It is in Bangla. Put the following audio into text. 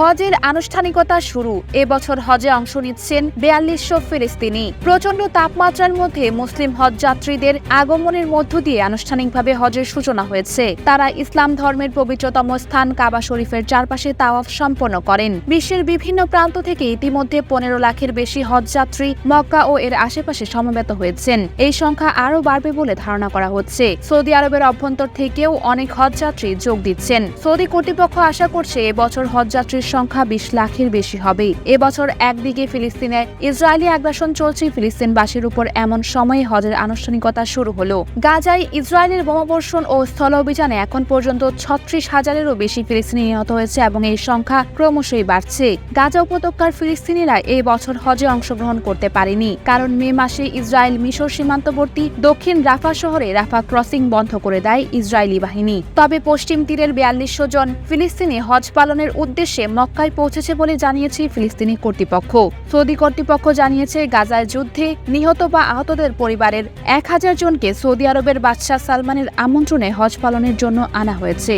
হজের আনুষ্ঠানিকতা শুরু। এবছর হজে অংশ নিচ্ছেন বিয়াল্লিশশো ফিলিস্তিনি। প্রচণ্ড তাপমাত্রার মধ্যে মুসলিম হজ যাত্রীদের আগমনের মধ্য দিয়ে আনুষ্ঠানিকভাবে হজের সূচনা হয়েছে। তারা ইসলাম ধর্মের পবিত্রতম স্থান কাবা শরীফের চারপাশে তাওয়াফ সম্পন্ন করেন। বিশ্বের বিভিন্ন প্রান্ত থেকে ইতিমধ্যে পনেরো লাখের বেশি হজ যাত্রী মক্কা ও এর আশেপাশে সমবেত হয়েছেন। এই সংখ্যা আরও বাড়বে বলে ধারণা করা হচ্ছে। সৌদি আরবের অভ্যন্তর থেকেও অনেক হজযাত্রী যোগ দিচ্ছেন। সৌদি কর্তৃপক্ষ আশা করছে এবছর হজযাত্রীর সংখ্যা বিশ লাখের বেশি হবে। এবছর একদিকে ফিলিস্তিনে ইসরায়েলি আগ্রাসন চলছে, ফিলিস্তিনবাসীর উপর এমন সময়ে হজের আনুষ্ঠানিকতা শুরু হলো। গাজায় ইসরায়েলের বোমাবর্ষণ ও স্থল অভিযানে এখন পর্যন্ত ছত্রিশ হাজারেরও বেশি ফিলিস্তিনি নিহত হয়েছে এবং এই সংখ্যা ক্রমশই বাড়ছে। গাজা উপত্যকার ফিলিস্তিনিরা এই বছর হজে অংশগ্রহণ করতে পারেনি। কারণ মে মাসে ইসরায়েল মিশর সীমান্তবর্তী দক্ষিণ রাফা শহরে রাফা ক্রসিং বন্ধ করে দেয় ইসরায়েলি বাহিনী। তবে পশ্চিম তীরের বিয়াল্লিশশো জন ফিলিস্তিনি হজ পালনের উদ্দেশ্যে মক্কায় পৌঁছেছে বলে জানিয়েছে ফিলিস্তিনি কর্তৃপক্ষ। সৌদি কর্তৃপক্ষ জানিয়েছে, গাজায় যুদ্ধে নিহত বা আহতদের পরিবারের এক হাজার জনকে সৌদি আরবের বাদশাহ সালমানের আমন্ত্রণে হজ পালনের জন্য আনা হয়েছে।